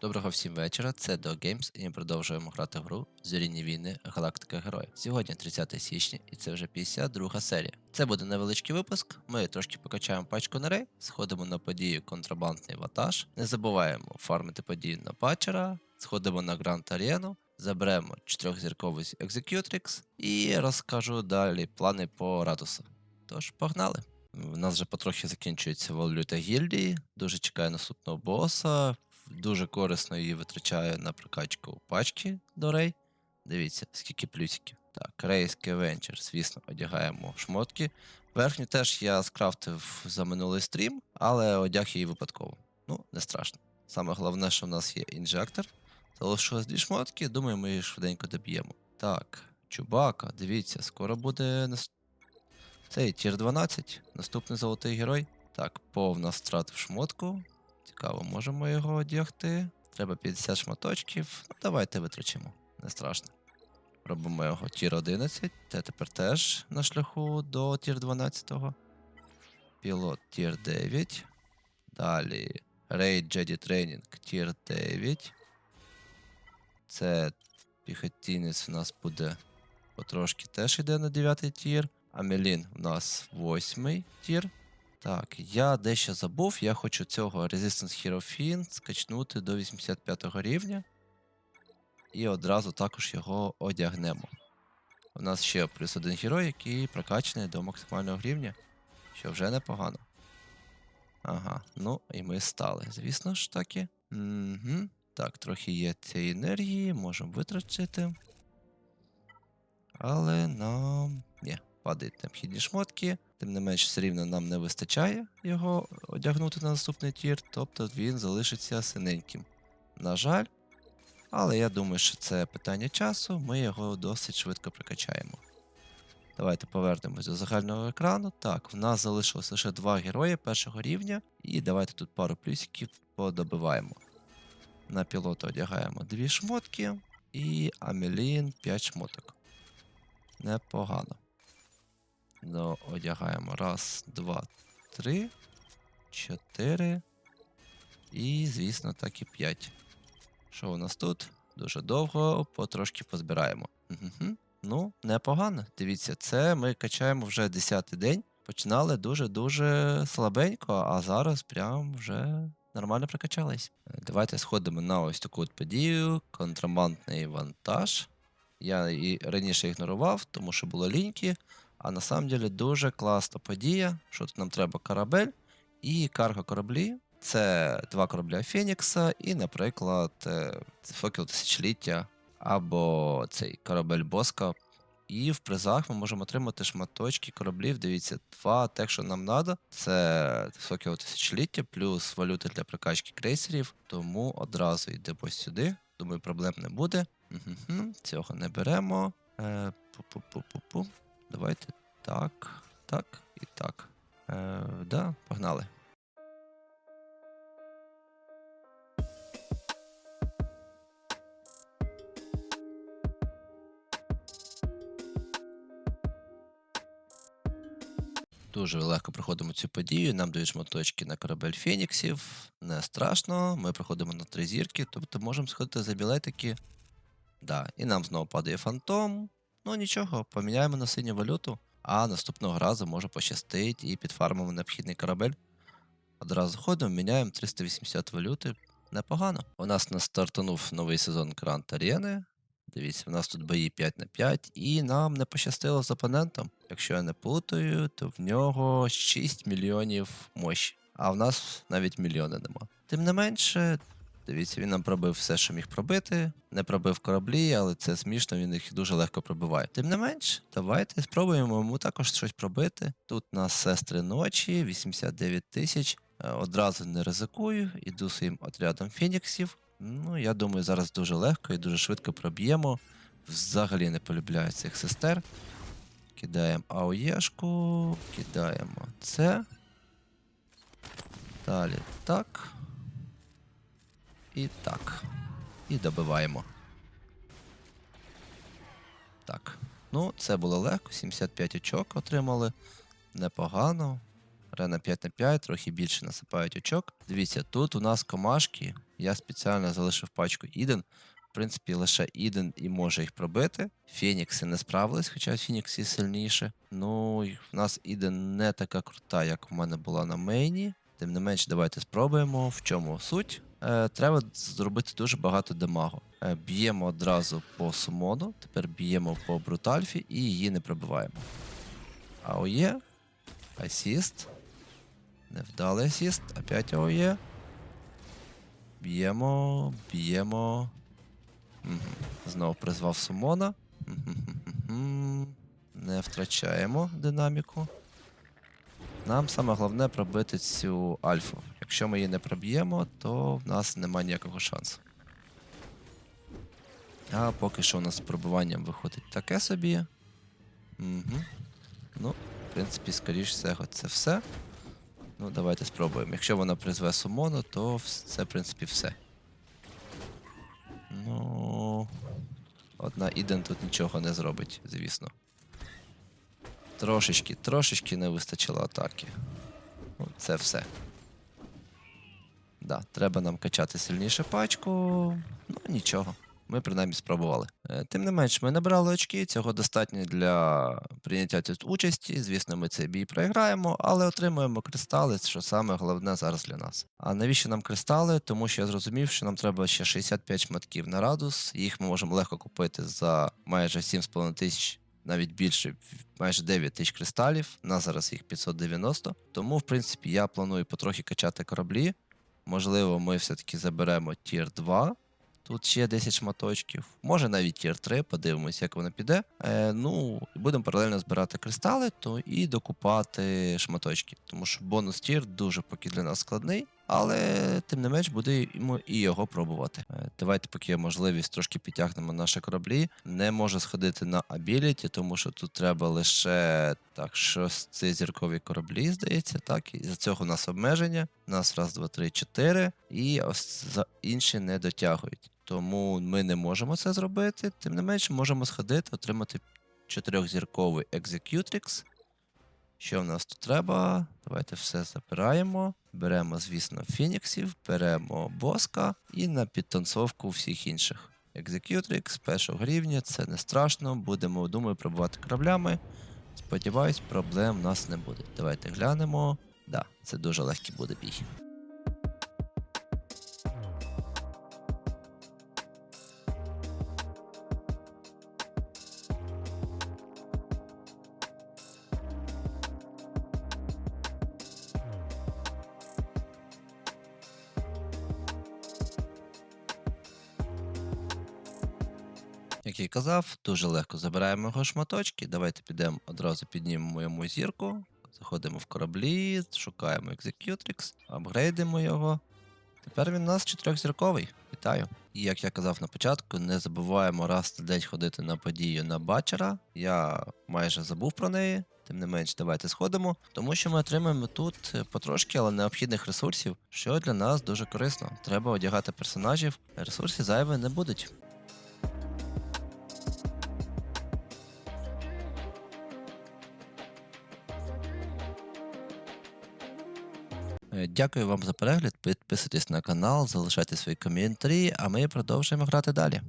Доброго всім вечора, це Do Games, і ми продовжуємо грати в гру Зорінні війни Галактика Героїв. Сьогодні 30 січня, і це вже 52 серія. Це буде невеличкий випуск. Ми трошки покачаємо пачку нарей, сходимо на подію контрабандний ватаж. Не забуваємо фармити подію на патчера, сходимо на Гранд Арену, заберемо чотирьохзірковий Executrix і розкажу далі плани по Радусу. Тож, погнали! У нас вже потрохи закінчується валюта гільдії. Дуже чекаю наступного боса. Дуже корисно її витрачаю на прокачку пачки до рей. Дивіться, скільки плюсиків. Так, рейський венчер, звісно, одягаємо шмотки. Верхню теж я скрафтив за минулий стрім, але одяг її випадково. Ну, не страшно. Саме головне, що в нас є інжектор. Залишилось дві шмотки, думаю, ми її швиденько доб'ємо. Так, Чубака, дивіться, скоро буде нас... цей тір 12, наступний золотий герой. Так, повна стратив шмотку. Цікаво, можемо його одягти. Треба 50 шматочків. Ну, давайте витрачимо. Не страшно. Робимо його тір 11. Це тепер теж на шляху до тір 12. Пілот тір 9. Далі Raid Jedi Training тір 9. Це піхотінець у нас буде потрошки теж йде на 9 тір. Амелін у нас 8 тір. Так, я дещо забув, я хочу цього Resistance Hero Fiend скачнути до 85 рівня. І одразу також його одягнемо. У нас ще плюс один герой, який прокачаний до максимального рівня, що вже непогано. Ага, ну і ми стали. Звісно ж таки. Угу. Так, трохи є цієї енергії, можемо витратити. Але нам. Ні, падають необхідні шмотки. Тим не менш, все рівно нам не вистачає його одягнути на наступний тір, тобто він залишиться синеньким. На жаль, але я думаю, що це питання часу, ми його досить швидко прокачаємо. Давайте повернемось до загального екрану. Так, в нас залишилось лише два герої першого рівня, і давайте тут пару плюсиків подобиваємо. На пілота одягаємо дві шмотки і Амелін 5 шмоток. Непогано. Ну, одягаємо. Раз, два, три, чотири. І, звісно, так і п'ять. Що у нас тут? Дуже довго, потрошки позбираємо. Угу. Ну, непогано. Дивіться, це ми качаємо вже 10-й день. Починали дуже-дуже слабенько, а зараз прям вже нормально прокачались. Давайте сходимо на ось таку от подію. Контрабандний вантаж. Я і раніше ігнорував, тому що було ліньки. А на самом деле дуже класна подія. Що тут нам треба корабель і карго кораблі. Це два корабля Фенікса, і, наприклад, е, Факел тисячоліття або цей корабель Боска. І в призах ми можемо отримати шматочки кораблів. Дивіться, два те, що нам треба. Це Факел тисячоліття, плюс валюта для прокачки крейсерів. Тому одразу йдемо сюди. Думаю, проблем не буде. Угу, цього не беремо. Е, пу-пу-пу-пу-пу. Давайте так, так і так. Е, да, погнали. Дуже легко проходимо цю подію. Нам дають шматочки на корабель Феніксів. Не страшно. Ми проходимо на три зірки, тобто можемо сходити за білетики. Да, і нам знову падає фантом. Ну нічого, поміняємо на синю валюту, а наступного разу може пощастить і підфармимо необхідний корабель. Одразу ходимо, міняємо 380 валюти. Непогано. У нас нас стартанув новий сезон Гранд Арени. Дивіться, у нас тут бої 5 на 5, і нам не пощастило з опонентом. Якщо я не плутаю, то в нього 6 мільйонів мощі. А в нас навіть мільйона нема. Тим не менше, Дивіться, він нам пробив все, що міг пробити. Не пробив кораблі, але це смішно, він їх дуже легко пробиває. Тим не менш, давайте спробуємо йому також щось пробити. Тут у нас сестри ночі, 89 тисяч. Е, Одразу не ризикую, іду своїм отрядом фініксів. Ну, я думаю, зараз дуже легко і дуже швидко проб'ємо. Взагалі не полюбляю цих сестер. Кидаємо АОЄшку, кидаємо це. Далі так. І так. І добиваємо. Так. Ну, це було легко. 75 очок отримали. Непогано. Рена 5 на 5, трохи більше насипають очок. Дивіться, тут у нас комашки Я спеціально залишив пачку Іден. В принципі, лише Іден і може їх пробити. Фенікси не справились, хоча Фенікси сильніше. Ну, в нас Іден не така крута, як в мене була на мейні. Тим не менш, давайте спробуємо. В чому суть? Е, треба зробити дуже багато демагу. Е, б'ємо одразу по сумону, тепер б'ємо по брутальфі і її не пробиваємо. АОЄ. Асіст. Невдалий асіст. Опять АОЄ. Б'ємо, б'ємо. Знову призвав сумона. Не втрачаємо динаміку. Нам саме головне пробити цю альфу. Якщо ми її не проб'ємо, то в нас немає ніякого шансу. А поки що у нас з пробиванням виходить таке собі. Угу. Ну, в принципі, скоріш всього, це все. Ну, давайте спробуємо. Якщо вона призве сумону, то це, в принципі, все. Ну. Одна Іден тут нічого не зробить, звісно. Трошечки, трошечки не вистачило атаки. Ну, це все. Да, треба нам качати сильніше пачку. Ну, нічого. Ми принаймні спробували. Е, Тим не менш, ми набрали очки, цього достатньо для прийняття тут участі. Звісно, ми цей бій програємо, але отримуємо кристали, що саме головне зараз для нас. А навіщо нам кристали? Тому що я зрозумів, що нам треба ще 65 шматків на радус. Їх ми можемо легко купити за майже 7,5 тисяч, навіть більше, майже 9 тисяч кристалів. На зараз їх 590. Тому, в принципі, я планую потрохи качати кораблі. Можливо, ми все-таки заберемо тір 2. Тут ще 10 шматочків, може навіть тір 3, подивимось, як воно піде. Е, ну, будемо паралельно збирати кристали то і докупати шматочки. Тому що бонус тір дуже поки для нас складний, але тим не менш будемо і його пробувати. Е, давайте, поки є можливість, трошки підтягнемо наші кораблі. Не можу сходити на абіліті, тому що тут треба лише так, шости зіркові кораблі, здається, так. І за цього у нас обмеження. У нас раз, два, три, чотири, і ось за інші не дотягують. Тому ми не можемо це зробити. Тим не менше, можемо сходити, отримати чотирьохзірковий Executrix. Що в нас тут треба? Давайте все забираємо. Беремо, звісно, фініксів, беремо боска і на підтанцовку всіх інших. Executrix першого рівня, це не страшно. Будемо, думаю, пробувати кораблями. Сподіваюсь, проблем в нас не буде. Давайте глянемо. Да, це дуже легкий буде бій. Як я й казав, дуже легко забираємо його шматочки. Давайте підемо одразу піднімемо йому зірку. Заходимо в кораблі, шукаємо Executrix, апгрейдимо його. Тепер він у нас чотирьохзірковий. Вітаю. І як я казав на початку, не забуваємо раз на день ходити на подію на бачера. Я майже забув про неї. Тим не менш, давайте сходимо, тому що ми отримаємо тут е, потрошки, але необхідних ресурсів, що для нас дуже корисно. Треба одягати персонажів, ресурсів зайві не будуть. Дякую вам за перегляд. Підписуйтесь на канал, залишайте свої коментарі, а ми продовжуємо грати далі.